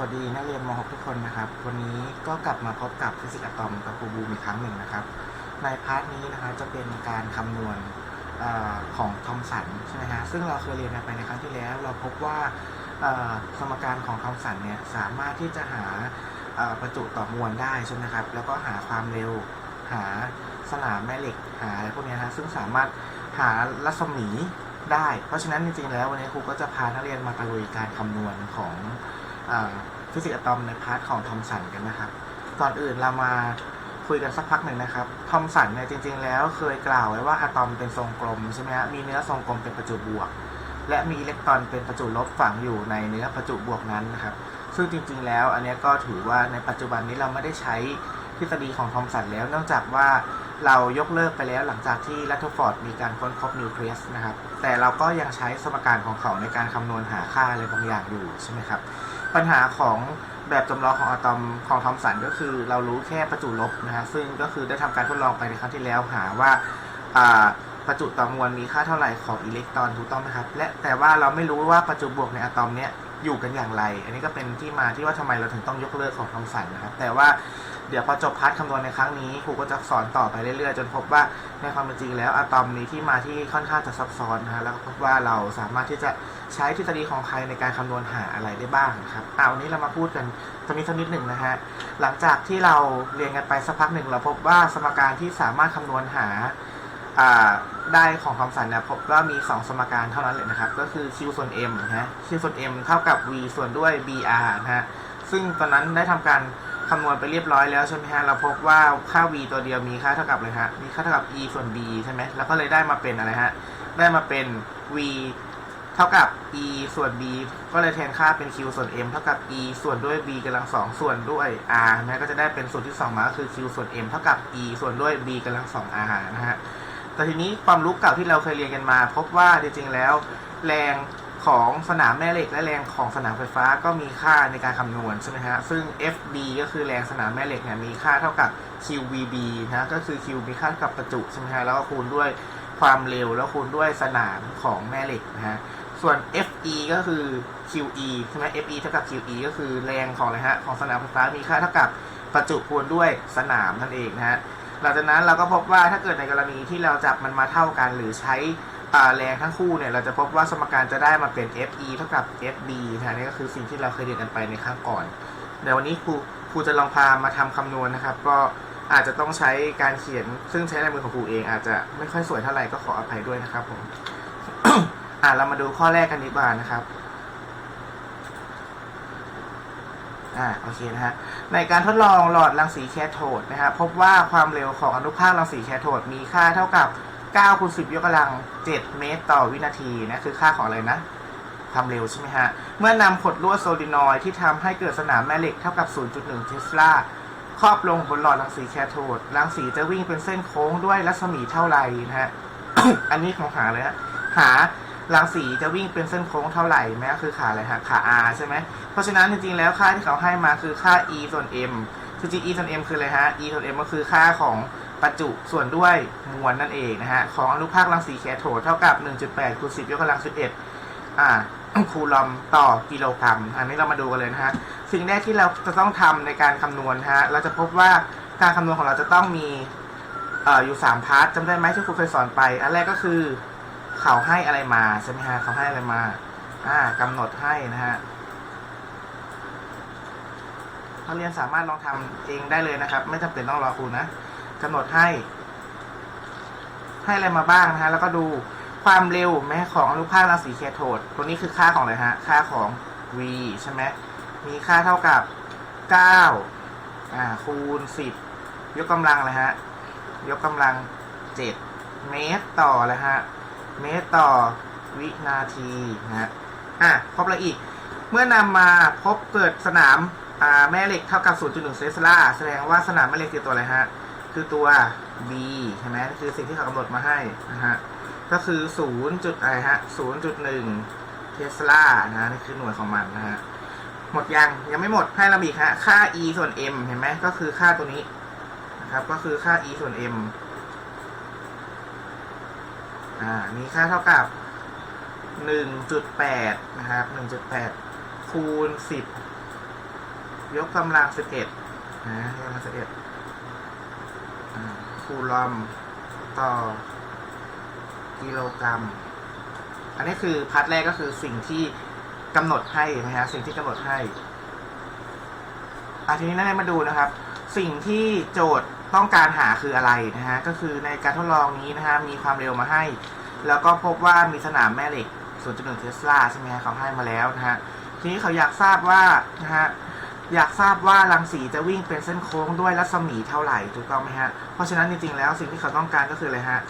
วัสดีนักเรียนม .6 ทุกคนนะครับ วันนี้ก็กลับมาพบกับฟิสิกส์อะตอมกับครูบูมอีกครั้งหนึ่งนะครับ ในพาร์ทนี้นะครับจะเป็นการคำนวณอของทอมสันใช่ไหมฮะซึ่งเราเคยเรียนไปในครั้งที่แล้ว เราพบว่าสมการของทอมสันเนี่ยสามารถที่จะหาประจุต่อมวลได้ใช่ไหมครับ แล้วก็หาความเร็วหาสนามแม่เหล็กหาอะไรพวกนี้ยฮะซึ่งสามารถหารัศมีได้ เพราะฉะนั้นจริงๆแล้ววันนี้ครูก็จะพานักเรียนมาตะลุยการคำนวณของ ฟิสิกส์อะตอมในพาร์ทของทอมสันกันนะครับก่อนอื่นเรามาคุยกันสักพักหนึ่งนะครับทอมสันเนี่ยจริง ๆ แล้วเคยกล่าวไว้ว่าอะตอมเป็นทรงกลมใช่ไหมฮะมีเนื้อทรงกลมเป็นประจุบวก และมีอิเล็กตรอนเป็นประจุลบฝังอยู่ในเนื้อประจุบวกนั้นนะครับซึ่งจริง ๆ แล้วอันนี้ก็ถือว่าในปัจจุบันนี้เราไม่ได้ใช้ทฤษฎีของทอมสันแล้วเนื่องจากว่าเรายกเลิกไปแล้วหลังจากที่ลัตเทอร์ฟอร์ดมีการค้นพบนิวเคลียสนะครับ แต่เราก็ยังใช้สมการของเขาในการคำนวณหาค่าอะไรบางอย่างอยู่ใช่ไหมครับ ปัญหาของแบบจำลองของอะตอมของทอมสันก็คือเรารู้แค่ประจุลบนะฮะซึ่งก็คือได้ทำการทดลองไปในครั้งที่แล้วหาว่าประจุต่อมวลมีค่าเท่าไหร่ของอิเล็กตรอนถูกต้องไหมครับ และแต่ว่าเราไม่รู้ว่าประจุบวกในอะตอมเนี้ยอยู่กันอย่างไร อันนี้ก็เป็นที่มาที่ว่าทำไมเราถึงต้องยกเลิกของทอมสันนะครับ แต่ว่า เดี๋ยวพอจบพาร์ทคำนวณในครั้งนี้ครูก็จะสอนต่อไปเรื่อยๆ จนพบว่าในความเป็นจริงแล้วอะตอมมีที่มาที่ค่อนข้างจะซับซ้อนนะฮะแล้วก็พบว่าเราสามารถที่จะใช้ทฤษฎีของใครในการคำนวณหาอะไรได้บ้างนะครับอ่าวันนี้เรามาพูดกันสักนิดสักนิดหนึ่งนะฮะหลังจากที่เราเรียนกันไปสักพักหนึ่งเราพบว่าสมการที่สามารถคำนวณหาอ่าได้ของทอมสั่นเนี่ยพบว่ามี 2 สมการเท่านั้นเลยนะครับ ก็คือ q ส่วน m นะฮะ q ส่วน m เท่ากับ v ส่วนด้วย br นะฮะซึ่งตอนนั้นได้ทำการ คำนวณไปเรียบร้อยแล้วใช่ไหมฮะ เราพบว่าค่า v ตัวเดียวมีค่าเท่ากับเลยฮะ มีค่าเท่ากับ e ส่วน b ใช่ไหมแล้วก็เลยได้มาเป็นอะไรฮะ ได้มาเป็น v เท่ากับ e ส่วน b ก็เลยแทนค่าเป็น q ส่วน m เท่ากับ e ส่วนด้วย b กำลังสองส่วนด้วย r นะก็จะได้เป็นส่วนที่ 2 มาก็คือ q ส่วน m เท่ากับ e ส่วนด้วย b กำลังสอง r นะฮะ แต่ทีนี้ความรู้เก่าที่เราเคยเรียนกันมา พบว่าจริงๆแล้ว แรง ของสนามแม่เหล็กและแรงของสนามไฟฟ้าก็มีค่าในการคำนวณใช่ไหมฮะ ซึ่ง FB ก็คือแรงสนามแม่เหล็กเนี่ยมีค่าเท่ากับ QVB นะก็คือ Q มีค่าเท่ากับประจุใช่ไหมฮะ แล้วก็คูณด้วยความเร็วแล้วคูณด้วยสนามของแม่เหล็กนะฮะ ส่วน FE ก็คือ QE ใช่ไหม FE เท่ากับ QE ก็คือแรงของอะไรฮะของสนามไฟฟ้ามีค่าเท่ากับประจุคูณด้วยสนามนั่นเองนะฮะ หลังจากนั้นเราก็พบว่าถ้าเกิดในกรณีที่เราจับมันมาเท่ากันหรือใช้ แรงทั้งคู่เนี่ยเราจะพบว่าสมการจะได้มาเป็น FE เท่ากับ FB นะนี่ก็คือสิ่งที่เราเคยเรียนกันไปในครั้งก่อนเดี๋ยววันนี้ครูครูจะลองพามาทำคำนวณนะครับ ก็อาจจะต้องใช้การเขียนซึ่งใช้ลายมือของครูเอง อาจจะไม่ค่อยสวยเท่าไหร่ก็ขออภัยด้วยนะครับผมอ่าเรามาดูข้อแรกกันดีกว่านะครับอ่าโอเคนะฮะในการทดลองหลอดรังสีแคโทดนะครับพบว่าความเร็วของอนุภาครังสีแคโทดมีค่าเท่ากับ 9คูณ10 ยกกำลัง 7 เมตรต่อวินาทีนะคือค่าของอะไรนะความเร็วใช่ไหมฮะ เมื่อนำขดลวดโซลินอยด์ที่ทำให้เกิดสนามแม่เหล็กเท่ากับ 0.1 เทสลาครอบลงบนหลอดรังสีแคโทดรังสีจะวิ่งเป็นเส้นโค้งด้วยรัศมีเท่าไหร่นะฮะ อันนี้ของหาเลยฮะ หารังสีจะวิ่งเป็นเส้นโค้งเท่าไหร่แม้คือขาอะไรฮะ ขา r ใช่ไหม เพราะฉะนั้นจริงๆ แล้วค่าที่เขาให้มาคือค่า e ส่วน m คือจริง e ส่วน m คืออะไรฮะ e ส่วน m ก็คือค่าของ ประจุส่วนด้วยมวลนั่นเองนะฮะของอนุภาครังสีแคโทดเท่ากับ 1.8คูณ10 ยกกำลัง 11 อ่าคูลอมต่อกิโลกรัม อันนี้เรามาดูกันเลยนะฮะ สิ่งแรกที่เราจะต้องทำในการคำนวณฮะ เราจะพบว่าการคำนวณของเราจะต้องมีเอ่ออยู่ 3 พาร์ทจำได้ไหมที่ครูเคยสอนไป อันแรกก็คือ เขาให้อะไรมาใช่ไหมฮะ เขาให้อะไรมา อ่ากำหนดให้นะฮะนักเรียนสามารถลองทำเองได้เลยนะครับ ไม่จำเป็นต้องรอครูนะ กำหนดให้ ให้อะไรมาบ้างนะฮะ แล้วก็ดูความเร็วแม้ของอนุภาครังสีแคโทดตัวนี้คือค่าของอะไรฮะ ค่าของ v ใช่ไหมมีค่าเท่ากับ9อ่าคูณ 10 ยกกำลังเลยฮะ ยกกำลัง 7 เมตรต่อเลยฮะ เมตรต่อวินาทีนะฮะอะพบอะไรอีก เมื่อนำมาพบเกิดสนามอ่าแม่เหล็กเท่ากับ 0.1เทสลาแสดงว่าสนามแม่เหล็กคือตัวอะไรฮะ คือตัว B ใช่ไหมคือสิ่งที่เขากำหนดมาให้นะฮะก็คือ 0. จุดอะไรฮะ0.1เทสลานะนี่คือหน่วยของมันนะฮะหมดยังยังไม่หมดให้เราอีกฮะค่า e ส่วน m เห็นไหมก็คือค่าตัวนี้นะครับก็คือค่า e ส่วน m อ่ามีค่าเท่ากับ1.8นะครับ1.8คูณ10ยกกำลังสิบเอ็ดนะยกกำลังสิบเอ็ด คูลอมต่อกิโลกรัม อันนี้คือพาร์ทแรกก็คือสิ่งที่กำหนดให้นะฮะสิ่งที่กำหนดให้อาทีนี้นั่นมาดูนะครับ สิ่งที่โจทย์ต้องการหาคืออะไรนะฮะก็คือในการทดลองนี้นะฮะมีความเร็วมาให้ แล้วก็พบว่ามีสนามแม่เหล็ก0.1เทสลาใช่ไหมฮะเขาให้มาแล้วนะฮะทีนี้เขาอยากทราบว่านะฮะ อยากทราบว่ารังสีจะวิ่งเป็นเส้นโค้งด้วยรัศมีเท่าไหร่ถูกต้องไหมฮะ เพราะฉะนั้นจริงๆแล้วสิ่งที่เขาต้องการก็คืออะไรฮะ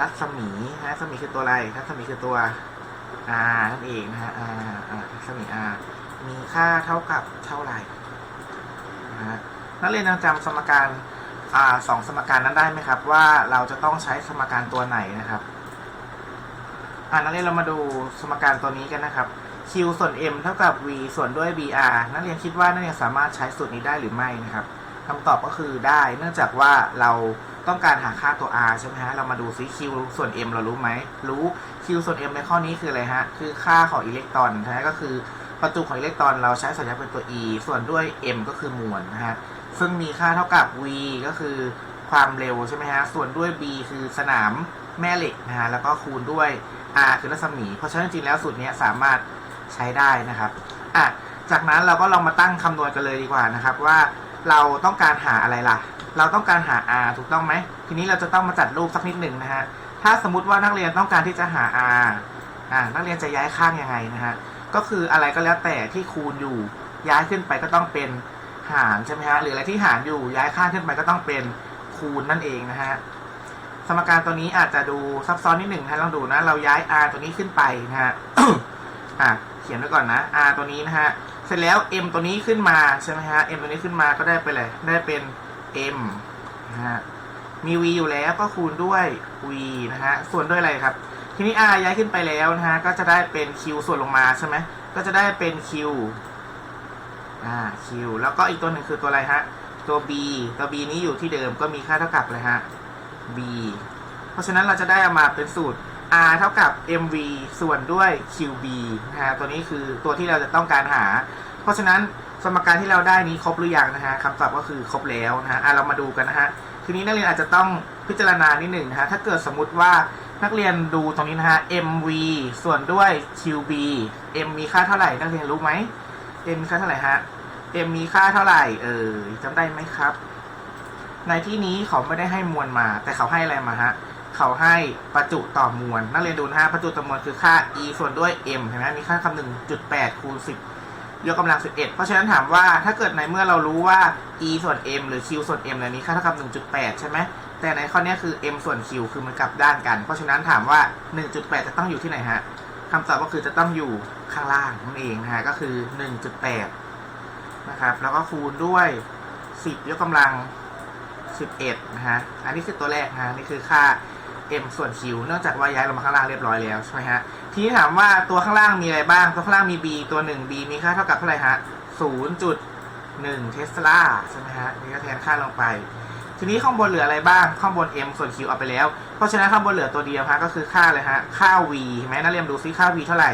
รัศมีฮะรัศมีคือตัวอะไร รัศมีคือตัว r นั่นเองนะฮะ r อ่ารัศมี r มีค่าเท่ากับเท่าไหร่นะฮะนักเรียนยังจำสมการอสองสมการนั้นได้ไหมครับ ว่าเราจะต้องใช้สมการตัวไหนนะครับ อ่านักเรียนเรามาดูสมการตัวนี้กันนะครับ q ส่วน m เท่ากับ v ส่วนด้วย br นักเรียนคิดว่านักเรียนสามารถใช้สูตรนี้ได้หรือไม่นะครับคำตอบก็คือได้ เนื่องจากว่าเราต้องการหาค่าตัว r ใช่ไหมฮะ เรามาดูซิ q ส่วน m เรารู้ไหม รู้ q ส่วน m ในข้อนี้คืออะไรฮะ คือค่าของอิเล็กตรอนนะฮะก็คือประจุของอิเล็กตรอนเราใช้สัญลักษณ์เป็นตัว e ส่วนด้วย m ก็คือมวลนะฮะ ซึ่งมีค่าเท่ากับ v ก็คือความเร็วใช่ไหมฮะ ส่วนด้วย b คือสนามแม่เหล็กนะฮะ แล้วก็คูณด้วย r คือรัศมี เพราะฉะนั้นจริงแล้วสูตรนี้สามารถ ใช้ได้นะครับอะจากนั้นเราก็ลองมาตั้งคำนวณกันเลยดีกว่านะครับ ว่าเราต้องการหาอะไรล่ะ เราต้องการหา r ถูกต้องไหมทีนี้เราจะต้องมาจัดรูปสักนิดหนึ่งนะฮะถ้าสมมติว่านักเรียนต้องการที่จะหา r อ่านักเรียนจะย้ายข้างยังไงนะฮะก็คืออะไรก็แล้วแต่ที่คูณอยู่ย้ายขึ้นไปก็ต้องเป็นหารใช่ไหมฮะหรืออะไรที่หารอยู่ย้ายข้างขึ้นไปก็ต้องเป็นคูณนั่นเองนะฮะสมการตัวนี้อาจจะดูซับซ้อนนิดหนึ่งนะลองดูนะ เราย้าย r ตัวนี้ขึ้นไปนะฮะอะ ขียนไว้ก่อนนะ r ตัวนี้นะฮะ เสร็จแล้ว m ตัวนี้ขึ้นมาใช่ไหมฮะ m ตัวนี้ขึ้นมาก็ได้ไปเลย ได้เป็น m นะฮะ มี v อยู่แล้วก็คูณด้วย v นะฮะ ส่วนด้วยอะไรครับ ทีนี้ r ย้ายขึ้นไปแล้วนะฮะ ก็จะได้เป็น q ส่วนลงมาใช่ไหม ก็จะได้เป็น q อ่า q แล้วก็อีกตัวหนึ่งคือตัวอะไรฮะ ตัว b ตัว b นี้อยู่ที่เดิมก็มีค่าเท่ากับเลยฮะ b เพราะฉะนั้นเราจะได้เอามาเป็นสูตร r เท่ากับ mv ส่วนด้วย qb นะฮะตัวนี้คือตัวที่เราจะต้องการหา เพราะฉะนั้นสมการที่เราได้นี้ครบหรือยังนะฮะคำตอบก็คือครบแล้วนะฮะอะเรามาดูกันนะฮะทีนี้นักเรียนอาจจะต้องพิจารณานิดหนึ่งนะฮะถ้าเกิดสมมุติว่านักเรียนดูตรงนี้นะฮะ mv ส่วนด้วย qb m มีค่าเท่าไหร่นักเรียนรู้ไหม m มีค่าเท่าไหร่ฮะ m มีค่าเท่าไหร่เออจำได้ไหมครับ ในที่นี้เขาไม่ได้ให้มวลมา แต่เขาให้อะไรมาฮะ เขาให้ประจุต่อมวลนักเรียนดูนะฮะประจุต่อมวลคือค่า e ส่วนด้วย m เห็นไหมมีค่าคำหนึ่งจุดแปดคูณสิบยกกำลังสิบเอ็ดเพราะฉะนั้นถามว่าถ้าเกิดในเมื่อเรารู้ว่า e ส่วน m หรือ q ส่วน m เนี่ยมีค่าเท่ากับหนึ่งจุดแปดใช่ไหม แต่ในข้อนี้คือ m ส่วน q คือมันกลับด้านกัน เพราะฉะนั้นถามว่า 1.8 จะต้องอยู่ที่ไหนฮะคำตอบก็คือจะต้องอยู่ข้างล่างนั่นเองนะฮะ ก็คือ 1.8 นะครับ แล้วก็คูณด้วย 10 ยกกำลัง 11 นะฮะ อันนี้คือตัวแรกนะฮะ นี่คือค่า m ส่วน q เนื่องจากว่าย้ายลงมาข้างล่างเรียบร้อยแล้วใช่ไหมฮะ ทีนี้ถามว่าตัวข้างล่างมีอะไรบ้าง ตัวข้างล่างมี b ตัว 1 b มีค่าเท่ากับเท่าไหร่ฮะ0.1 เทสลาใช่ไหมฮะ นี่ก็แทนค่าลงไป ทีนี้ข้างบนเหลืออะไรบ้าง ข้างบน m ส่วน q เอาไปแล้ว เพราะฉะนั้นข้างบนเหลือตัวเดียวฮะ ก็คือค่าเลยฮะ ค่า v เห็นไหมนักเรียนดูซิค่า v เท่าไหร่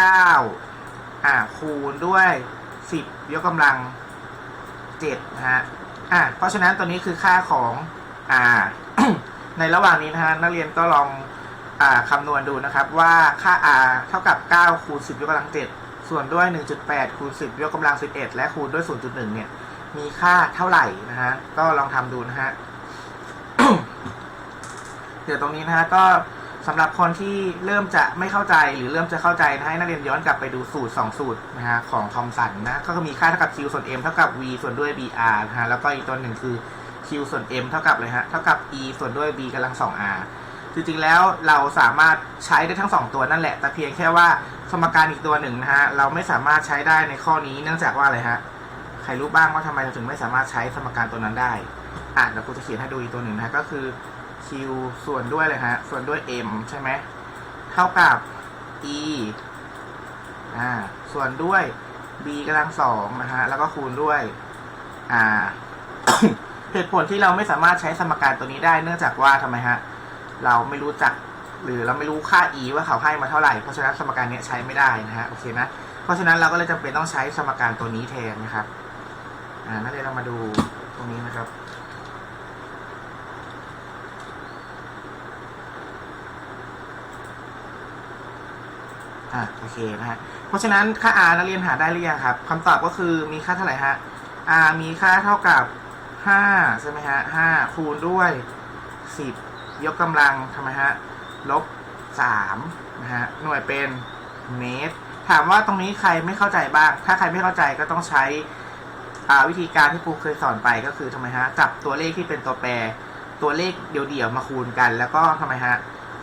9 อ่า คูณด้วย 10 ยกกำลัง7นะฮะ อ่าเพราะฉะนั้นตัวนี้คือค่าของ r ในระหว่างนี้นะฮะนักเรียนก็ลองอคำนวณดูนะครับว่าค่า r เท่ากับ 9 คูณ 10 ยกกำลัง 7 ส่วนด้วย 1.8 คูณ 10 ยกกำลัง 11 และคูณด้วย 0.1 เนี่ย มีค่าเท่าไหร่นะฮะ ก็ลองทำดูนะฮะ เดี๋ยวตรงนี้นะฮะก็สำหรับคนที่เริ่มจะไม่เข้าใจหรือเริ่มจะเข้าใจนะให้นักเรียนย้อนกลับไปดูสูตร 2 สูตรนะฮะของทอมสันนะ ก็มีค่าเท่ากับ q ส่วน m เท่ากับ v ส่วนด้วย br นะฮะ แล้วก็อีกตัวหนึ่งคือ ส่วน m เท่ากับเลยฮะ เท่ากับ e ส่วนด้วย b กำลัง 2r จริงๆแล้วเราสามารถใช้ได้ทั้ง 2 ตัวนั่นแหละ แต่เพียงแค่ว่าสมการอีกตัวหนึ่งนะฮะ เราไม่สามารถใช้ได้ในข้อนี้ เนื่องจากว่าอะไรฮะ ใครรู้บ้างว่าทำไมเราถึงไม่สามารถใช้สมการตัวนั้นได้ อะเดี๋ยวครูจะเขียนให้ดูอีกตัวหนึ่งนะฮะ ก็คือ q ส่วนด้วยเลยฮะ ส่วนด้วย m ใช่ไหม เท่ากับ e อ่า ส่วนด้วย b กำลังสองนะฮะ แล้วก็คูณด้วยอ่า เหตุผลที่เราไม่สามารถใช้สมการตัวนี้ได้ เนื่องจากว่าทำไมฮะ เราไม่รู้จักหรือเราไม่รู้ค่า e ว่าเขาให้มาเท่าไหร่ เพราะฉะนั้นสมการนี้ใช้ไม่ได้นะฮะ โอเคนะ เพราะฉะนั้นเราก็เลยจำเป็นต้องใช้สมการตัวนี้แทนนะครับ อ่า นักเรียเรามาดูตรงนี้นะครับ อะโอเคนะฮะ เพราะฉะนั้นค่า r นักเรียนหาได้หรือยังครับคำตอบก็คือมีค่าเท่าไหร่ฮะ r มีค่าเท่ากับ 5ใช่ไหมฮะ5คูณด้วย10ยกกำลังทำไมฮะลบ3นะฮะหน่วยเป็นเมตร ถามว่าตรงนี้ใครไม่เข้าใจบ้าง ถ้าใครไม่เข้าใจก็ต้องใช้วิธีการที่ครูเคยสอนไปก็คือทำไมฮะจับตัวเลขที่เป็นตัวแปร ตัวเลขเดี่ยวๆมาคูณกัน แล้วก็ทำไมฮะ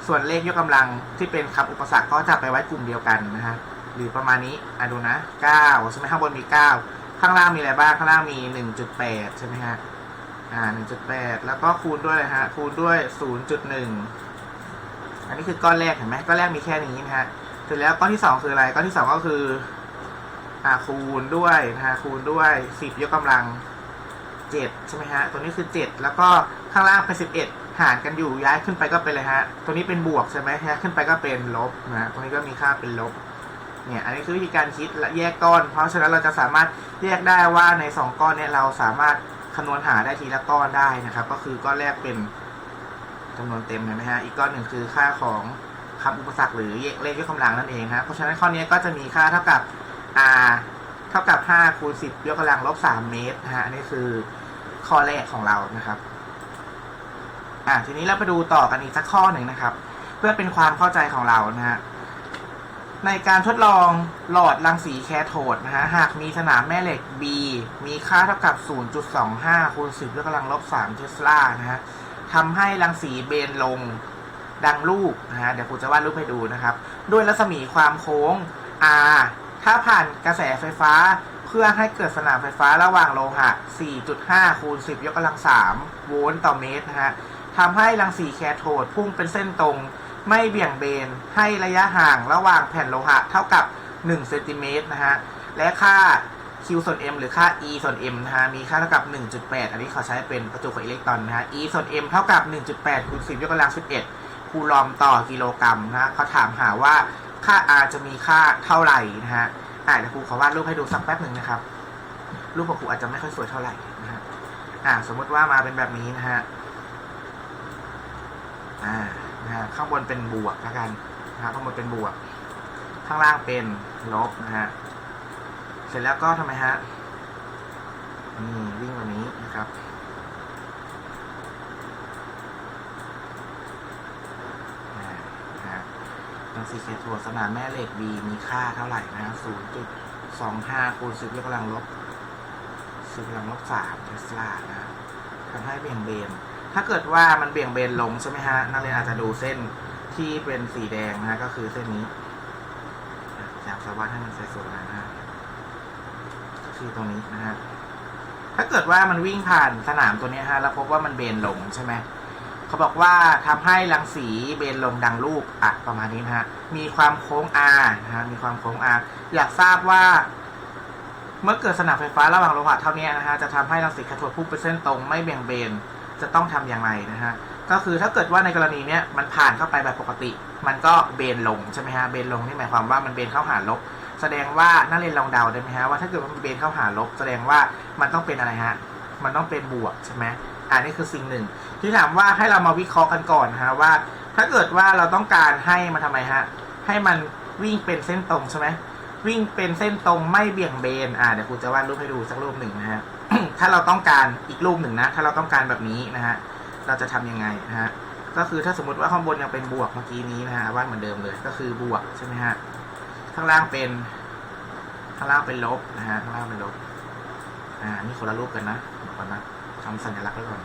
ส่วนเลขยกกำลังที่เป็นคำอุปสรรคก็จะไปไว้กลุ่มเดียวกันนะฮะหรือประมาณนี้อะดูนะ9ใช่ไหมข้างบนมี 9 ข้างล่างมีอะไรบ้าง ข้างล่างมี 1.8 ใช่ไหมฮะ อ่า 1.8 แล้วก็คูณด้วยฮะ คูณด้วย 0.1 อันนี้คือก้อนแรกเห็นไหมก้อนแรกมีแค่นี้นะฮะ เสร็จแล้วก้อนที่ 2 คืออะไร ก้อนที่ 2 ก็คือ อ่า คูณด้วยนะฮะ คูณด้วย 10 ยกกำลัง 7 ใช่ไหมฮะ ตัวนี้คือ 7 แล้วก็ข้างล่างเป็น 11 หารกันอยู่ ย้ายขึ้นไปก็เป็นเลยฮะ ตัวนี้เป็นบวกใช่ไหมฮะขึ้นไปก็เป็นลบนะฮะตรงนี้ก็มีค่าเป็นลบ เนี่ยอันนี้คือวิธีการคิดและแยกก้อน เพราะฉะนั้นเราจะสามารถแยกได้ว่าใน 2 ก้อนเนี่ยเราสามารถคำนวณหาได้ทีละก้อนได้นะครับ ก็คือก้อนแรกเป็นจำนวนเต็มเห็นไหมฮะอีกก้อนหนึ่งคือค่าของคำอุปสรรคหรือเลขยกกำลังนั่นเองฮะเพราะฉะนั้นข้อนี้ก็จะมีค่าเท่ากับ r เท่ากับ5คูณ10 ยกกำลังลบ3เมตรนะฮะอันนี้คือข้อแรกของเรานะครับอ่าทีนี้เราไปดูต่อกันอีกสักข้อหนึ่งนะครับ เพื่อเป็นความเข้าใจของเรานะฮะ ในการทดลองหลอดรังสีแคโทดนะฮะ หากมีสนามแม่เหล็ก B มีค่าเท่ากับ 0.25 คูณ 10ยกกำลังลบ 3 เทสลานะฮะทำให้รังสีเบนลงดังรูปนะฮะ เดี๋ยวครูจะวาดรูปให้ดูนะครับ ด้วยรัศมีความโค้ง R ถ้าผ่านกระแสไฟฟ้าเพื่อให้เกิดสนามไฟฟ้าระหว่างโลหะ 4.5 คูณ 10 ยกกำลัง 3 โวลต์ต่อเมตรนะฮะทำให้รังสีแคโทดพุ่งเป็นเส้นตรง ไม่เบี่ยงเบนให้ระยะห่างระหว่างแผ่นโลหะเท่ากับ1เซนติเมตรนะฮะ และค่า Q ส่วน m หรือค่า E ส่วน m นะฮะ มีค่าเท่ากับ 1.8 อันนี้เขาใช้เป็นประจุของอิเล็กตรอนนะฮะ E ส่วน m เท่ากับ 1.8คูณ10ยกกำลัง 11 คูลอมต่อกิโลกรัมนะฮะเขาถามหาว่าค่า R จะมีค่าเท่าไหร่นะฮะอ่าเดี๋ยวครูขอวาดรูปให้ดูสักแป๊บหนึ่งนะครับ รูปของครูอาจจะไม่ค่อยสวยเท่าไหร่นะฮะอ่าสมมติว่ามาเป็นแบบนี้นะฮะอ่า นะฮะข้างบนเป็นบวกแล้วกันนะข้างบนเป็นบวก ข้างล่างเป็นลบนะฮะเสร็จแล้วก็ทำไมฮะนี่วิ่งแบบนี้นะครับอ่านะฮะรังสีเคทัวสนามแม่เหล็ก B มีค่าเท่าไหร่นะฮะ0.25คูณ10ยกกำลังลบ10กำลังลบ3เทสลานะฮะทำให้เบี่ยงเบน ถ้าเกิดว่ามันเบี่ยงเบนลงใช่ไหมฮะนักเรียนอาจจะดูเส้นที่เป็นสีแดงนะฮะก็คือเส้นนี้อะอยากสวาดให้มันสวยๆนะฮะก็คือตรงนี้นะฮะถ้าเกิดว่ามันวิ่งผ่านสนามตัวนี้ฮะแล้วพบว่ามันเบนลงใช่ไหมเขาบอกว่าทำให้รังสีเบนลงดังรูปอะประมาณนี้นะฮะมีความโค้ง R นะฮะมีความโค้ง R อยากทราบว่า เมื่อเกิดสนามไฟฟ้าระหว่างโลหะเท่านี้นะฮะจะทำให้รังสีแคโทดพุ่งเป็นเส้นตรงไม่เบี่ยงเบน จะต้องทำอย่างไรนะฮะก็คือถ้าเกิดว่าในกรณีเนี้ยมันผ่านเข้าไปแบบปกติ มันก็เบนลงใช่ไหมฮะเบนลงนี่หมายความว่ามันเบนเข้าหาลบ แสดงว่านักเรียนลองเดาได้ไหมฮะว่าถ้าเกิดมันเบนเข้าหาลบ แสดงว่ามันต้องเป็นอะไรฮะมันต้องเป็นบวกใช่ไหมอ่านี่คือสิ่งหนึ่ง ที่ถามว่าให้เรามาวิเคราะห์กันก่อนนะฮะว่า ถ้าเกิดว่าเราต้องการให้มันทำไมฮะให้มันวิ่งเป็นเส้นตรงใช่ไหมวิ่งเป็นเส้นตรงไม่เบี่ยงเบนอ่าเดี๋ยวครูจะวาดรูปให้ดูสักรูปหนึ่งนะฮะ ถ้าเราต้องการอีกรูปหนึ่งนะ ถ้าเราต้องการแบบนี้นะฮะ เราจะทำยังไงนะฮะ ก็คือถ้าสมมติว่าข้างบนยังเป็นบวกเมื่อกี้นี้นะฮะวาดเหมือนเดิมเลย ก็คือบวกใช่ไหมฮะ ข้างล่างเป็น ข้างล่างเป็นลบนะฮะ ข้างล่างเป็นลบ อ่า นี่คนละรูปกันนะดูก่อนนะทำสัญลักษณ์ไว้ก่อน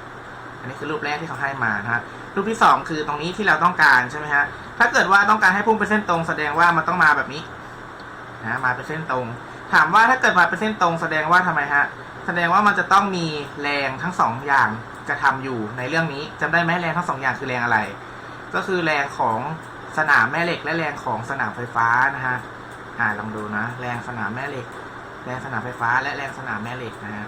อันนี้คือรูปแรกที่เขาให้มานะฮะ รูปที่สองคือตรงนี้ที่เราต้องการใช่ไหมฮะ ถ้าเกิดว่าต้องการให้พุ่งเป็นเส้นตรง แสดงว่ามันต้องมาแบบนี้นะ มาเป็นเส้นตรง ถามว่าถ้าเกิดมาเป็นเส้นตรงแสดงว่าทำไมฮะ แสดงว่ามันจะต้องมีแรงทั้งสองอย่างกระทำอยู่ในเรื่องนี้จำได้ไหมแรงทั้งสองอย่างคือแรงอะไร ก็คือแรงของสนามแม่เหล็ก และแรงของสนามไฟฟ้านะฮะอ่าลองดูนะ แรงสนามแม่เหล็ก แรงสนามไฟฟ้า และแรงสนามแม่เหล็กนะฮะ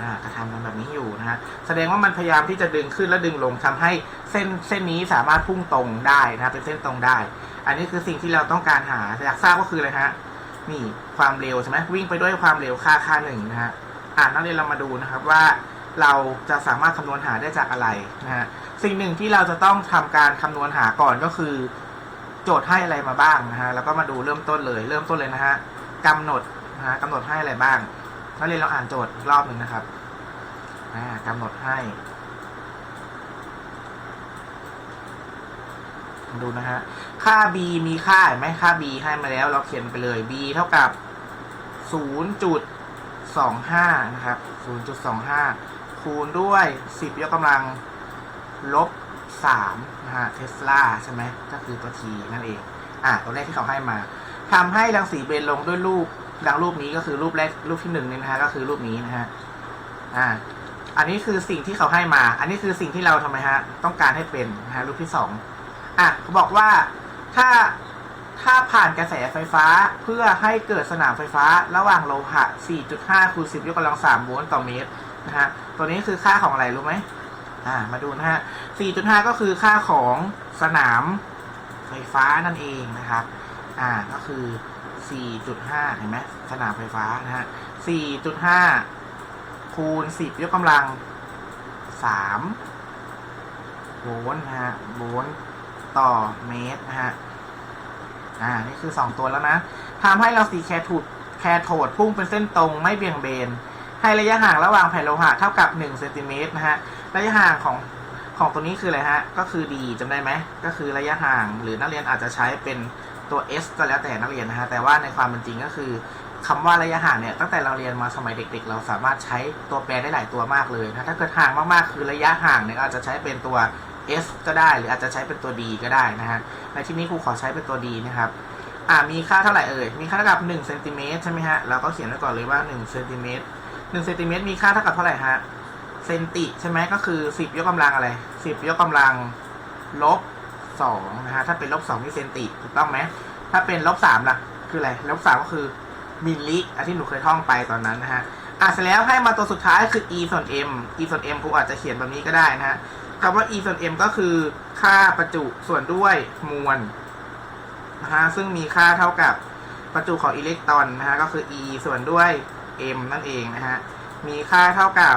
อ่ากระทำกันแบบนี้อยู่นะฮะแสดงว่ามันพยายามที่จะดึงขึ้นและดึงลงทำให้เส้นเส้นนี้สามารถพุ่งตรงได้นะเป็นเส้นตรงได้ อันนี้คือสิ่งที่เราต้องการหาอยากทราบก็คืออะไรฮะ นี่ความเร็วใช่ไหมวิ่งไปด้วยความเร็วค่าค่าหนึ่งนะฮะอ่านักเรียนเรามาดูนะครับว่าเราจะสามารถคำนวณหาได้จากอะไรนะฮะสิ่งหนึ่งที่เราจะต้องทำการคำนวณหาก่อนก็คือ โจทย์ให้อะไรมาบ้างนะฮะแล้วก็มาดูเริ่มต้นเลย เริ่มต้นเลยนะฮะกำหนดนะฮะกำหนดให้อะไรบ้างนักเรียนเราอ่านโจทย์รอบหนึ่งนะครับอ่ากำหนดให้ ดูนะฮะ ค่า b มีค่าเห็นไหมค่า b ให้มาแล้ว เราเขียนไปเลย b เท่ากับ 0.25 นะครับ 0.25 คูณด้วย 10 ยกกำลัง ลบ 3 นะฮะ เทสลาใช่ไหม ก็คือตัว t นั่นเอง อะ ตัวแรกที่เขาให้มา ทำให้รังสีเบนลงด้วยรูป ดังรูปนี้ก็คือรูปแรก รูปที่หนึ่งเนี่ยนะฮะ ก็คือรูปนี้นะฮะ อ่าอันนี้คือสิ่งที่เขาให้มา อันนี้คือสิ่งที่เราทำไมฮะ ต้องการให้เป็นนะฮะรูปที่สอง อะเขาบอกว่าถ้าถ้าผ่านกระแสไฟฟ้าเพื่อให้เกิดสนามไฟฟ้าระหว่างโลหะ 4.5คูณ10 ยกกำลัง 3 โวลต์ต่อเมตรนะฮะ ตัวนี้คือค่าของอะไรรู้ไหมอ่า มาดูนะฮะ 4.5 ก็คือค่าของสนามไฟฟ้านั่นเองนะครับ อ่า ก็คือ 4.5 เห็นไหมสนามไฟฟ้านะฮะ 4.5 คูณ 10 ยกกำลัง 3 โวลต์นะฮะ โวลต์ ต่อเมตรนะฮะ อ่า นี่คือ 2 ตัวแล้วนะทำให้เราสีแคโทดแคโทดพุ่งเป็นเส้นตรงไม่เบี่ยงเบน ให้ระยะห่างระหว่างแผ่นโลหะเท่ากับ1เซนติเมตรนะฮะ ระยะห่างของของตัวนี้คืออะไรฮะ ก็คือ d จำได้ไหม ก็คือระยะห่าง หรือนักเรียนอาจจะใช้เป็นตัว s ก็แล้วแต่นักเรียนนะฮะ แต่ว่าในความเป็นจริงก็คือคำว่าระยะห่างเนี่ยตั้งแต่เราเรียนมาสมัยเด็ก ๆ เราสามารถใช้ตัวแปรได้หลายตัวมากเลยนะถ้าเกิดห่างมากๆคือระยะห่างเนี่ยอาจจะใช้เป็นตัว s ก็ได้ หรืออาจจะใช้เป็นตัว d ก็ได้นะฮะ ในที่นี้ครูขอใช้เป็นตัว d นะครับอ่ามีค่าเท่าไหร่เอ่ย มีค่าเท่ากับ1เซนติเมตรใช่ไหมฮะ เราก็เขียนไว้ก่อนเลยว่า1เซนติเมตร1เซนติเมตรมีค่าเท่ากับเท่าไหร่ฮะ เซนติใช่ไหมก็คือ 10 ยกกำลังอะไร 10 ยกกำลังลบ2นะฮะ ถ้าเป็นลบ2นี่เซนติถูกต้องไหม ถ้าเป็นลบ3ล่ะ คืออะไร ลบ3ก็คือมิลลิอันที่หนูเคยท่องไปตอนนั้นนะฮะอะเสร็จแล้วให้มาตัวสุดท้ายคือ e ส่วน m e ส่วน m ครูอาจจะเขียนแบบนี้ก็ได้นะฮะ คำว่า e ส่วน m ก็คือค่าประจุส่วนด้วยมวลนะฮะซึ่งมีค่าเท่ากับประจุของอิเล็กตรอนนะฮะก็คือ e ส่วนด้วย m นั่นเองนะฮะมีค่าเท่ากับ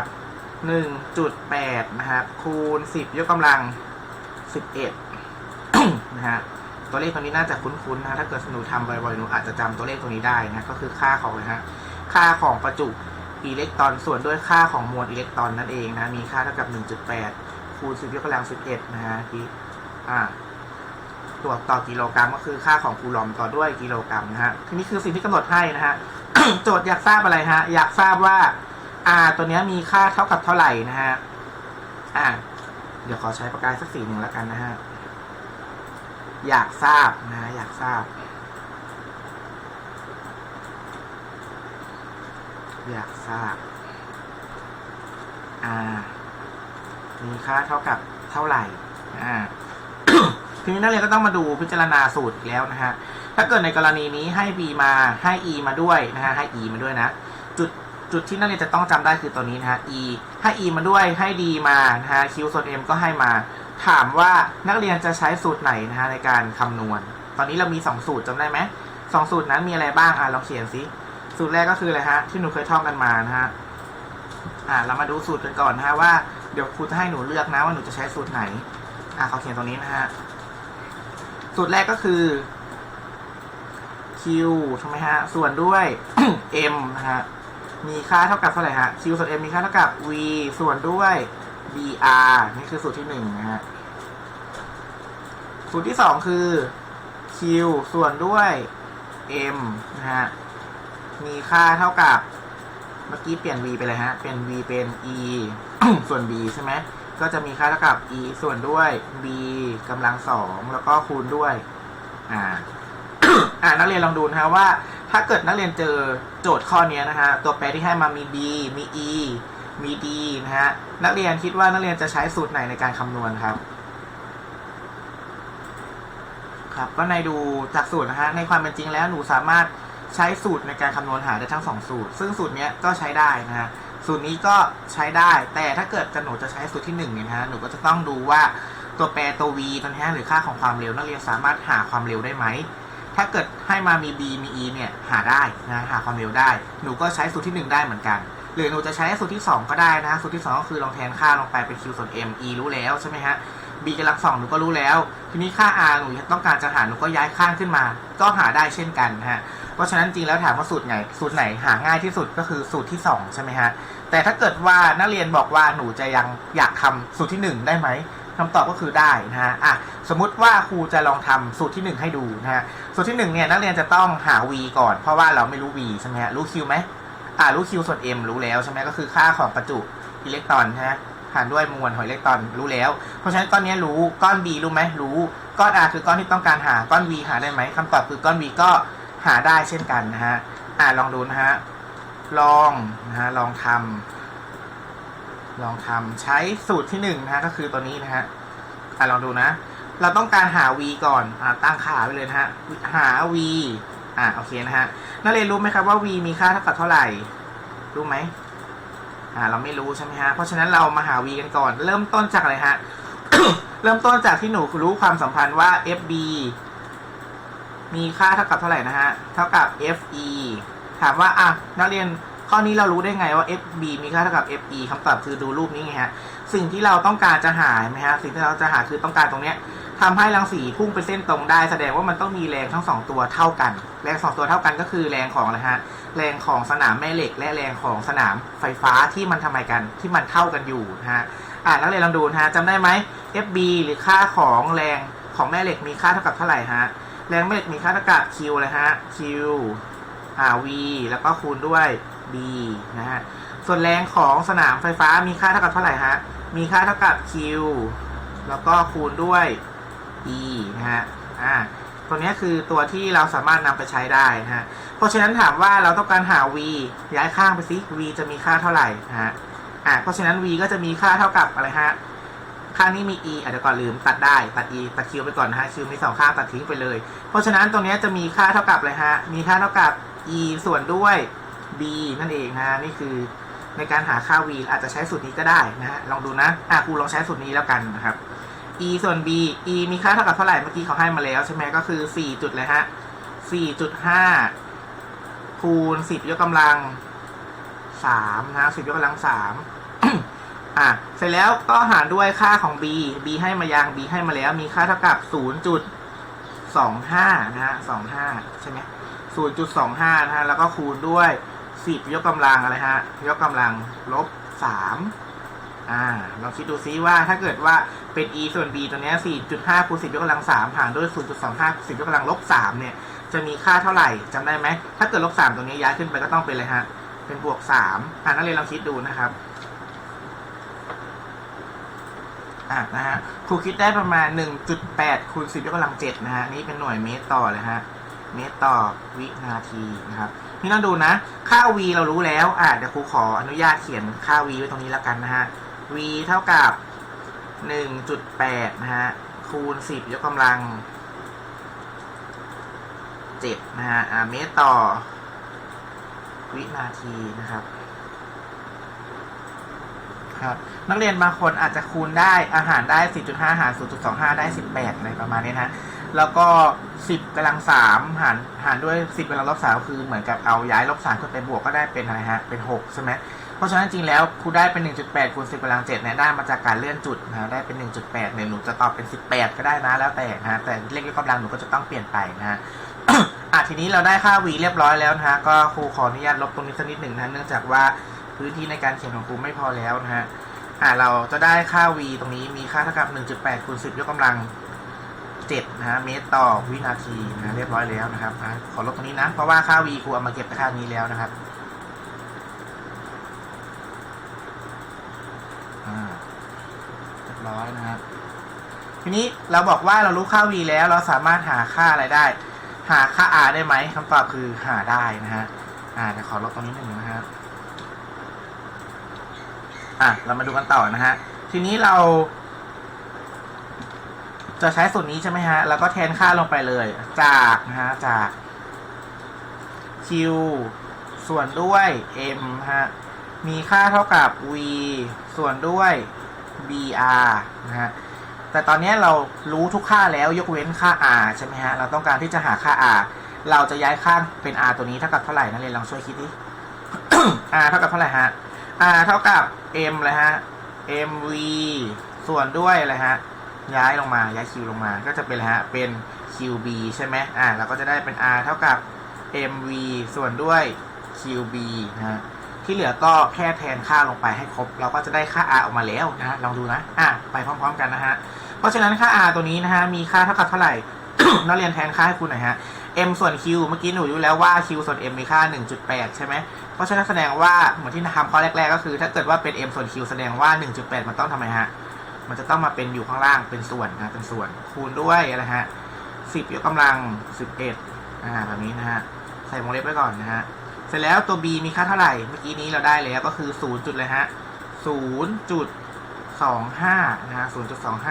1.8 นะฮะคูณ 10 ยกกำลัง 11 นะฮะตัวเลขตัวนี้น่าจะคุ้นๆนะถ้าเกิดหนูทำบ่อยๆหนูอาจจะจำตัวเลขตัวนี้ได้นะก็คือค่าของนะฮะค่าของประจุอิเล็กตรอนส่วนด้วยค่าของมวลอิเล็กตรอนนั่นเองนะมีค่าเท่ากับ 1.8 คูณ10ยกกำลัง11นะฮะที่อ่าตัวต่อกิโลกรัมก็คือค่าของคูลอมต่อด้วยกิโลกรัมนะฮะทีนี้คือสิ่งที่กำหนดให้นะฮะโจทย์อยากทราบอะไรฮะ อยากทราบว่าอ่าตัวเนี้ยมีค่าเท่ากับเท่าไหร่นะฮะอ่าเดี๋ยวขอใช้ปากกาสักสีหนึ่งแล้วกันนะฮะอยากทราบนะ อยากทราบ อยากทราบอ่า มีค่าเท่ากับเท่าไหร่อ่าทีนี้นักเรียนก็ต้องมาดูพิจารณาสูตรอีกแล้วนะฮะ ถ้าเกิดในกรณีนี้ให้ b มาให้ e มาด้วยนะฮะ ให้ e มาด้วยนะ จุดจุดที่นักเรียนจะต้องจำได้คือตัวนี้นะฮะ e ให้ e มาด้วย ให้ d มานะฮะ q ส่วน m ก็ให้มา ถามว่านักเรียนจะใช้สูตรไหนนะฮะในการคำนวณ ตอนนี้เรามี 2 สูตรจำได้ไหมสองสูตรนั้นมีอะไรบ้าง อะลองเขียนสิ สูตรแรกก็คืออะไรฮะ ที่หนูเคยท่องกันมานะฮะ อะเรามาดูสูตรกันก่อนนะฮะว่า เดี๋ยวครูจะให้หนูเลือกนะว่าหนูจะใช้สูตรไหน อะเขาเขียนตรงนี้นะฮะ สูตรแรกก็คือ q ใช่ไหมฮะ ส่วนด้วย m นะฮะ มีค่าเท่ากับเท่าไหร่ฮะ q ส่วน m มีค่าเท่ากับ v ส่วนด้วย br นี่คือสูตรที่หนึ่งนะฮะ สูตรที่สองคือ q ส่วนด้วย m นะฮะ มีค่าเท่ากับ เมื่อกี้เปลี่ยน v ไปเลยฮะ เป็น v เป็น e ส่วน b ใช่ไหมก็จะมีค่าเท่ากับ e ส่วนด้วย b กำลังสองแล้วก็คูณด้วย อ่า อ่านักเรียนลองดูนะฮะว่า ถ้าเกิดนักเรียนเจอโจทย์ข้อนี้นะฮะ ตัวแปรที่ให้มามี b มี e มี d นะฮะ นักเรียนคิดว่านักเรียนจะใช้สูตรไหนในการคำนวณครับ ครับ ก็ในดูจากสูตรนะฮะ ในความเป็นจริงแล้วหนูสามารถ ใช้สูตรในการคำนวณหาได้ทั้งสองสูตร ซึ่งสูตรนี้ก็ใช้ได้นะฮะ สูตรนี้ก็ใช้ได้ แต่ถ้าเกิดจะหนูจะใช้สูตรที่หนึ่งเนี่ยนะฮะ หนูก็จะต้องดูว่าตัวแปรตัว v ตัวนี้หรือค่าของความเร็วนักเรียนสามารถหาความเร็วได้ไหม ถ้าเกิดให้มามี b มี e เนี่ยหาได้นะหาความเร็วได้ หนูก็ใช้สูตรที่หนึ่งได้เหมือนกัน หรือหนูจะใช้สูตรที่ 2 ก็ได้นะ สูตรที่ 2 ก็คือลองแทนค่าลงไปเป็น q ส่วน m e รู้แล้วใช่ไหมฮะ b กำลังสองหนูก็รู้แล้ว ทีนี้ค่า r หนูต้องการจะหาหนูก็ย้ายข้างขึ้นมา ก็หาได้เช่นกันนะฮะเพราะฉะนั้นจริงแล้วถามว่าสูตรไหนสูตรไหนหาง่ายที่สุดก็คือสูตรที่ 2 ใช่ไหมฮะแต่ถ้าเกิดว่านักเรียนบอกว่าหนูจะยังอยากทำสูตรที่ 1 ได้ไหมคำตอบก็คือได้นะฮะอะสมมุติว่าครูจะลองทำสูตรที่ 1 ให้ดูนะฮะสูตรที่1เนี่ยนักเรียนจะต้องหา v ก่อน เพราะว่าเราไม่รู้ v ใช่ไหมฮะรู้ q ไหมอ่ารู้ q ส่วน m รู้แล้วใช่ไหมก็คือค่าของประจุอิเล็กตรอนนะฮะ หารด้วยมวลของอิเล็กตรอนรู้แล้ว เพราะฉะนั้นก้อนนี้รู้ก้อน b รู้ไหมรู้ก้อน r คือก้อนที่ต้องการหาก้อน v หาได้ไหมคำตอบคือก้อน v ก็หาได้เช่นกันนะฮะอ่าลองดูนะฮะลองนะฮะลองทำลองทำใช้สูตรที่หนึ่งนะฮะก็คือตัวนี้นะฮะอ่าลองดูนะ เราต้องการหา v ก่อนอ่าตั้งค่าไว้เลยนะฮะหา v อ่าโอเคนะฮะนักเรียนรู้ไหมครับว่า v มีค่าเท่ากับเท่าไหร่ รู้ไหม อ่าเราไม่รู้ใช่ไหมฮะ เพราะฉะนั้นเรามาหา v กันก่อน เริ่มต้นจากอะไรฮะ เริ่มต้นจากที่หนูรู้ความสัมพันธ์ว่า fb มีค่าเท่ากับเท่าไหร่นะฮะ เท่ากับ fe ถามว่าอะนักเรียน ข้อนนี้เรารู้ได้ไงว่า fb มีค่าเท่ากับ fe คำตอบคือดูรูปนี้ไงฮะ สิ่งที่เราต้องการจะหาไหมฮะ สิ่งที่เราจะหาคือต้องการตรงเนี้ยทำให้รังสีพุ่งเป็นเส้นตรงได้ แสดงว่ามันต้องมีแรงทั้งสองตัวเท่ากัน แรงสองตัวเท่ากันก็คือแรงของอะฮะ แรงของสนามแม่เหล็ก และแรงของสนามไฟฟ้าที่มันทำไมกัน ที่มันเท่ากันอยู่นะฮะ อ่านักเรียนลองดูนะฮะจำได้ไหม FB หรือค่าของแรงของแม่เหล็กมีค่าเท่ากับเท่าไหร่ฮะ แรงแม่เหล็กมีค่าเท่ากับ Q เลยฮะ Q อ่า V แล้วก็คูณด้วย B นะฮะ ส่วนแรงของสนามไฟฟ้ามีค่าเท่ากับเท่าไหร่ฮะ มีค่าเท่ากับ Q แล้วก็คูณด้วย E นะฮะ อ่า ตัวนี้คือตัวที่เราสามารถนำไปใช้ได้นะฮะ เพราะฉะนั้นถามว่าเราต้องการหา v ย้ายข้างไปสิ v จะมีค่าเท่าไหร่นะฮะ อ่า เพราะฉะนั้น v ก็จะมีค่าเท่ากับอะไรฮะ ข้างนี้มี e อาจจะก่อนลืมตัดได้ ตัด e ตัด q ไปก่อนนะฮะ q มีสองข้างตัดทิ้งไปเลย เพราะฉะนั้นตรงนี้จะมีค่าเท่ากับอะไรฮะ มีค่าเท่ากับ e ส่วนด้วย b นั่นเองนะนี่คือในการหาค่า v อาจจะใช้สูตรนี้ก็ได้นะฮะลองดูนะอะครูลองใช้สูตรนี้แล้วกันนะครับ e ส่วน b e มีค่าเท่ากับเท่าไหร่เมื่อกี้เขาให้มาแล้วใช่ไหมก็คือ4จุดเลยฮะ4.5คูณ10ยกกำลัง3นะ10ยกกำลัง3อะเสร็จแล้วก็หารด้วยค่าของ b b ให้มายัง b ให้มาแล้วมีค่าเท่ากับ 0.25นะฮะ25ใช่ไหม0.25นะฮะแล้วก็คูณด้วย 10ยกกำลังอะไรฮะ ยกกำลังลบ3อ่าลองคิดดูซิว่าถ้าเกิดว่าเป็น e ส่วน b ตัวเนี้ย4.5คูณ10ยกกำลัง3หารด้วย0.25 10ยกกำลังลบ3เนี่ย จะมีค่าเท่าไหร่จำได้ไหม ถ้าเกิดลบ3ตรงนี้ย้ายขึ้นไปก็ต้องเป็นอะไรฮะ เป็นบวก3อ่านักเรียนลองคิดดูนะครับอะนะฮะครูคิดได้ประมาณ 1.8คูณ10ยกกำลัง7นะฮะ นี่เป็นหน่วยเมตรต่อเลยฮะ เมตรต่อวินาทีนะครับนี่ต้องดูนะ ค่า v เรารู้แล้ว อะเดี๋ยวครูขออนุญาตเขียนค่า v ไว้ตรงนี้แล้วกันนะฮะ v เท่ากับ 1.8 นะฮะ คูณ 10 ยกกำลัง 7 นะฮะ อ่า เมตรต่อ วินาทีนะครับ ครับ นักเรียนบางคนอาจจะคูณได้อาหารได้4.5หาร 0.25 ได้ 18 อะไรประมาณนี้นะ แล้วก็10กำลัง3หารหารด้วย10กำลังลบ3คือเหมือนกับเอาย้ายลบ3ขึ้นไปบวกก็ได้เป็นอะไรฮะเป็น6ใช่ไหมเพราะฉะนั้นจริงแล้วครูได้เป็น1.8คูณ10กำลัง7เนี่ยได้มาจากการเลื่อนจุดนะได้เป็น1.8เนี่ยหนูจะตอบเป็น18ก็ได้นะแล้วแต่นะแต่เลขยกกำลังหนูก็จะต้องเปลี่ยนไปนะฮะอะทีนี้เราได้ค่า v เรียบร้อยแล้วนะฮะก็ครูขออนุญาตลบตรงนี้สักนิดหนึ่งนะเนื่องจากว่าพื้นที่ในการเขียนของครูไม่พอแล้วนะฮะอ่าเราจะได้ค่า v ตรงนี้มีค่าเท่ากับ 1.8คูณ10 ยกกำลัง 7นะฮะเมตรต่อวินาทีนะเรียบร้อยแล้วนะครับนะขอลบตรงนี้นะ เพราะว่าค่า v ครูเอามาเก็บค่านี้แล้วนะครับอ่าเรียบร้อยนะครับ ทีนี้เราบอกว่าเรารู้ค่า v แล้วเราสามารถหาค่าอะไรได้ หาค่า r ได้ไหมคำตอบคือหาได้นะฮะอ่าเดี๋ยวขอลบตรงนี้หนึ่งนะครับอะเรามาดูกันต่อนะฮะทีนี้เรา จะใช้สูตรนี้ใช่ไหมฮะ แล้วก็แทนค่าลงไปเลย จากนะฮะ จาก q ส่วนด้วย m ฮะ มีค่าเท่ากับ v ส่วนด้วย br นะฮะ แต่ตอนนี้เรารู้ทุกค่าแล้วยกเว้นค่า r ใช่ไหมฮะ เราต้องการที่จะหาค่า r เราจะย้ายข้างเป็น r ตัวนี้เท่ากับเท่าไหร่นักเรียนลองช่วยคิดดิ r เท่ากับเท่าไหร่ฮะ r เท่ากับ m เลยฮะ mv ส่วนด้วยอะไรฮะ ย้ายลงมาย้าย q ลงมาก็จะเป็นอะไรฮะเป็น qb ใช่ไหมอ่าเราก็จะได้เป็น r เท่ากับ mv ส่วนด้วย qb นะฮะที่เหลือก็แค่แทนค่าลงไปให้ครบ เราก็จะได้ค่า r ออกมาแล้วนะฮะลองดูนะอะไปพร้อม ๆ กันนะฮะเพราะฉะนั้นค่า r ตัวนี้นะฮะมีค่าเท่ากับเท่าไหร่ นักเรียนแทนค่าให้คุณหน่อยฮะ m ส่วน q เมื่อกี้หนูรู้แล้วว่า q ส่วน m มีค่า 1.8 ใช่ไหม เพราะฉะนั้นแสดงว่าเหมือนที่ทำข้อแรก ๆ ก็คือ ถ้าเกิดว่าเป็น m ส่วน q แสดงว่า 1.8 มันต้องทำไมฮะ มันจะต้องมาเป็นอยู่ข้างล่างเป็นส่วนนะเป็นส่วนคูณด้วยอะไรฮะ10ยกกำลัง11อ่าแบบนี้นะฮะใส่วงเล็บไว้ก่อนนะฮะเสร็จแล้วตัว b มีค่าเท่าไหร่ เมื่อกี้นี้เราได้แล้วก็คือ0จุดเลยฮะ0.25นะฮะ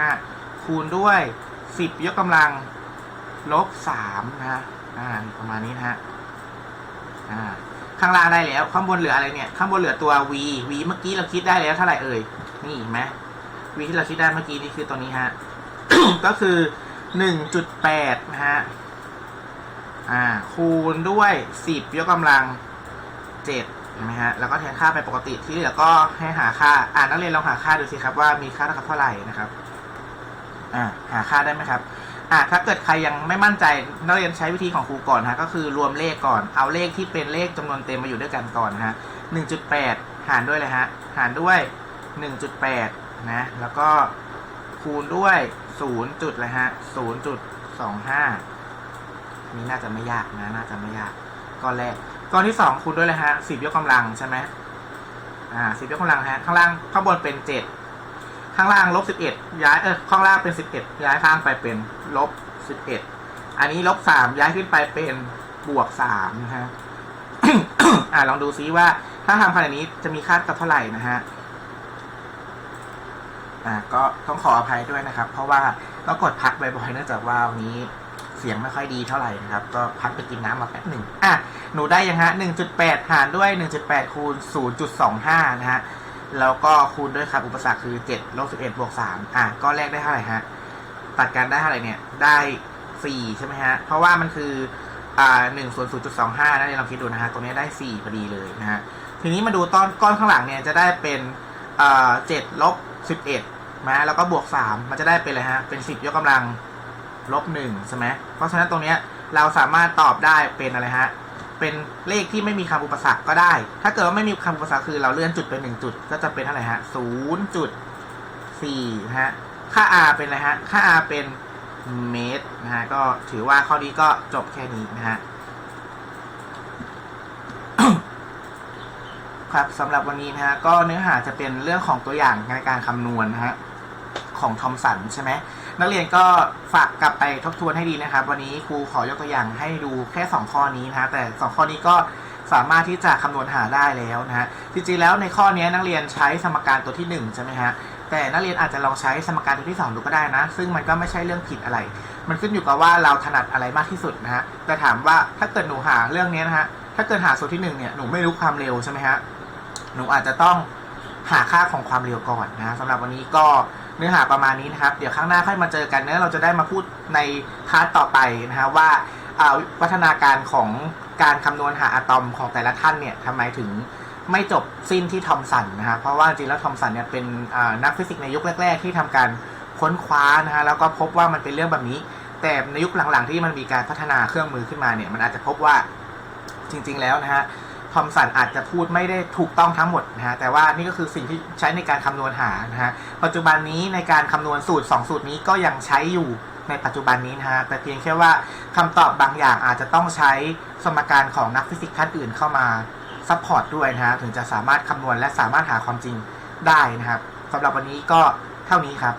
0.25คูณด้วย10ยกกำลังลบ3นะฮะอ่าประมาณนี้นะฮะอ่าข้างล่างได้แล้ว ข้างบนเหลืออะไรเนี่ย ข้างบนเหลือตัว v v เมื่อกี้เราคิดได้แล้วเท่าไหร่เอ่ย นี่เห็นไหม v ที่เราคิดได้เมื่อกี้นี่คือตัวนี้ฮะ ก็คือ1.8นะฮะ อ่า คูณด้วย10ยกกำลัง7เห็นไหมฮะ แล้วก็แทนค่าไปปกติที่เหลือก็ให้หาค่า อ่านักเรียนลองหาค่าดูสิครับว่ามีค่าเท่ากับเท่าไหร่นะครับ อ่า หาค่าได้ไหมครับ อ่า ถ้าเกิดใครยังไม่มั่นใจนักเรียนใช้วิธีของครูก่อนฮะ ก็คือรวมเลขก่อน เอาเลขที่เป็นเลขจำนวนเต็มมาอยู่ด้วยกันก่อนฮะ1.8หารด้วยเลยฮะ หารด้วย1.8น นะ แล้วก็คูณด้วย0จุดเลยฮะ0.25นี่น่าจะไม่ยากนะ น่าจะไม่ยากก้อนแรกก้อนที่2คูณด้วยเลยฮะ10ยกกำลังใช่ไหมอ่า10ยกกำลังฮะข้างล่างข้างบนเป็น7ข้างล่างลบ11ย้ายเออข้างล่างเป็น11ย้ายข้างไปเป็นลบ11อันนี้ลบ3ย้ายขึ้นไปเป็นบวก3นะฮะอ่าลองดูซิว่าถ้าทำขนาดนี้จะมีค่ากับเท่าไหร่นะฮะ อ่าก็ต้องขออภัยด้วยนะครับ เพราะว่าต้องกดพักบ่อยๆเนื่องจากว่าวันนี้เสียงไม่ค่อยดีเท่าไหร่นะครับ ก็พักไปกินน้ำมาแป๊บหนึ่งอะหนูได้ยังฮะ1.8 หารด้วย 1.8 คูณ 0.25 นะฮะ แล้วก็คูณด้วยครับอุปสรรคคือ7ลบ11บวก3อะก็แรกได้เท่าไหร่ฮะ ตัดกันได้เท่าไหร่เนี่ย ได้ 4 ใช่ไหมฮะ เพราะว่ามันคืออ่า1ส่วน0.25นั่นเองลองคิดดูนะฮะ ตรงนี้ได้ 4 พอดีเลยนะฮะ ทีนี้มาดูตอนก้อนข้างหลังเนี่ยจะได้เป็นอ่า7ลบ 11นะแล้วก็บวก3มันจะได้เป็นอะไรฮะ เป็น10ยกกำลังลบ1ใช่ไหมเพราะฉะนั้นตรงเนี้ยเราสามารถตอบได้เป็นอะไรฮะ เป็นเลขที่ไม่มีคำอุปสรรคก็ได้ ถ้าเกิดว่าไม่มีคำอุปสรรคคือเราเลื่อนจุดไปหนึ่งจุด ก็จะเป็นเท่าไหร่ฮะศูนย์จุดสี่ฮะ ค่า r เป็นอะไรฮะ ค่า r เป็นเมตรนะฮะ ก็ถือว่าข้อนี้ก็จบแค่นี้นะฮะ ครับสำหรับวันนี้นะฮะก็เนื้อหาจะเป็นเรื่องของตัวอย่างในการคำนวณนะฮะของทอมสันใช่ไหมนักเรียนก็ฝากกลับไปทบทวนให้ดีนะครับ วันนี้ครูขอยกตัวอย่างให้ดูแค่ 2 ข้อนี้นะฮะแต่ 2 ข้อนี้ก็สามารถที่จะคำนวณหาได้แล้วนะฮะจริงๆแล้วในข้อนี้นักเรียนใช้สมการตัวที่ 1 ใช่ไหมฮะแต่นักเรียนอาจจะลองใช้สมการตัวที่ 2 ดูก็ได้นะ ซึ่งมันก็ไม่ใช่เรื่องผิดอะไร มันขึ้นอยู่กับว่าเราถนัดอะไรมากที่สุดนะฮะแต่ถามว่าถ้าเกิดหนูหาเรื่องนี้นะฮะถ้าเกิดหาสูตรที่1เนี่ยหนูไม่รู้ความเร็วใช่ไหมฮะ หนูอาจจะต้องหาค่าของความเร็วก่อนนะสำหรับวันนี้ก็เนื้อหาประมาณนี้นะครับ เดี๋ยวข้างหน้าค่อยมาเจอกันเนื้อเราจะได้มาพูดในพาร์ทต่อไปนะฮะว่าวัฒนาการของการคำนวณหาอะตอมของแต่ละท่านเนี่ยทำไมถึงไม่จบสิ้นที่ทอมสันนะฮะเพราะว่าจริงแล้วทอมสันเนี่ยเป็นนักฟิสิกส์ในยุคแรก ๆ ที่ทำการค้นคว้านะฮะแล้วก็พบว่ามันเป็นเรื่องแบบนี้ แต่ในยุคหลังๆ ที่มันมีการพัฒนาเครื่องมือขึ้นมาเนี่ยมันอาจจะพบว่าจริง ๆ แล้วนะฮะ ทอมสันอาจจะพูดไม่ได้ถูกต้องทั้งหมดนะฮะแต่ว่านี่ก็คือสิ่งที่ใช้ในการคำนวณหานะฮะปัจจุบันนี้ในการคำนวณสูตร 2 สูตรนี้ก็ยังใช้อยู่ในปัจจุบันนี้นะฮะแต่เพียงแค่ว่าคำตอบบางอย่างอาจจะต้องใช้สมการของนักฟิสิกส์ท่านอื่นเข้ามาซัพพอร์ตด้วยนะฮะถึงจะสามารถคำนวณและสามารถหาความจริงได้นะครับสำหรับวันนี้ก็เท่านี้ครับ